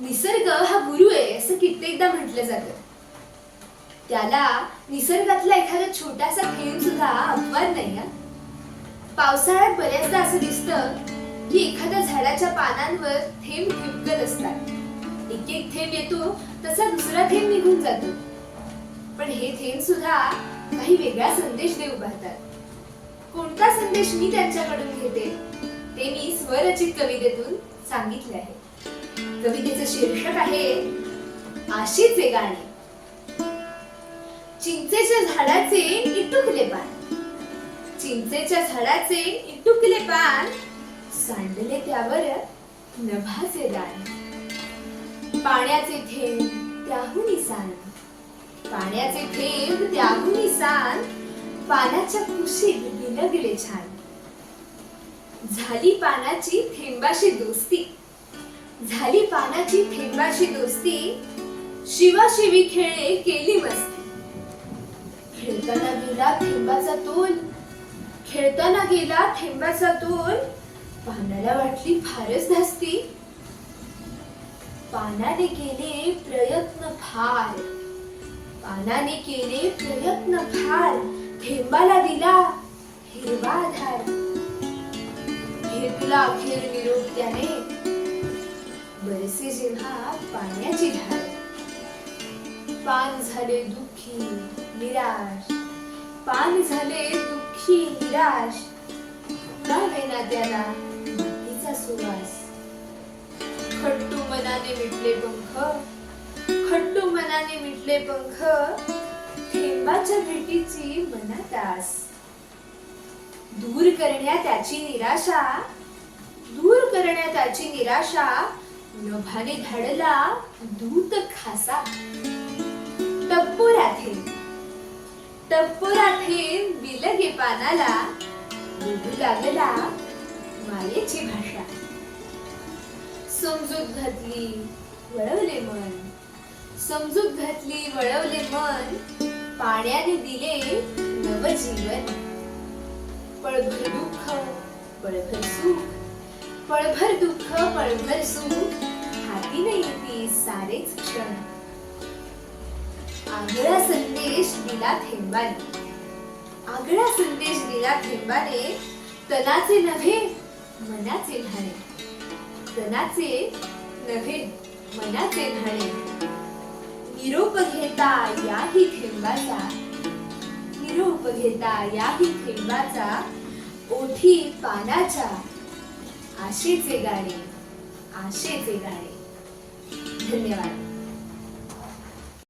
निसर्ग हा गुरु आहे असं कित्येकदा म्हटलं जातं. त्याला निसर्गातला एखादा छोटासा थेंब सुद्धा अपवाद नाही हा. पावसाळ्यात बऱ्याचदा असं दिसतं की एखाद्या झाडाच्या पानांवर थेंब ठिपकत असतात. एक एक थेंब येतो तसा दुसरा थेंब निघून जातो. पण हे थेंब सुद्धा काही वेगळा संदेश देऊ पाहतात. कोणता संदेश मी त्यांच्याकडून घेते ते मी स्वरचित कवितेतून सांगितले आहे. कवितेचं शीर्षक आहे आशीचे गाणे. चिंचेच्या झाडाचे इटुकले पान. चिंचेच्या झाडाचे इटुकले पान सांडले त्यावर नभाचे दाणे पाण्याचे थेंब त्याहून सांड पाण्याचे थेंब त्याहून सांड पानाच्या कुशीत विलगले छान. झाली पानाची थेंबाशी दोस्ती. झाली पानाची थेंबाशी दोस्ती शिवाशिवी खेळे केली मस्ती. खेळताना गेला थेंबाचा तोल खेळताना गेला थेंबाचा तोल पानाला वाटली फारच धास्ती. पानाने केले प्रयत्न फार पानाने केले प्रयत्न फार थेंबाला दिला हिरवा आधार. घेतला अखेर निरोप त्याने बरसे जेव्हा पाण्याची धार पान झाले दुःखी निराश. पान झाले दुःखी निराश. ना त्याला मातीचा सुवास? खट्टू मनाने मिटले पंख. खट्टू मनाने मिटले पंख. थेंबाच्या भेटीची मनात आस दूर करण्या त्याची निराशा. दूर करण्या त्याची निराशा. नभाने धाडला दूत खासा. टप्पोरा थेंब टप्पोरा थेंब बिलगे पानाला बोलू लागला मायेची भाषा. समजूत घातली वळवले मन. समजूत घातली वळवले मन. पाण्याने दिले नवजीवन. पळभर दुःख पळभर सुख. पळभर दुःख पळभर सुख. नवीन येते सारेच क्षण. आगळा संदेश दिला थेंबाने. आगळा संदेश दिला थेंबाने तनाचे नव्हे मनाचे धाणे तनाचे नव्हे मनाचे धाणे निरोप घेता याही थेंबाचा. निरोप घेता याही थेंबाचा ओठी पानाच्या आशेचे गाणे आशेचे गाणे. จะ来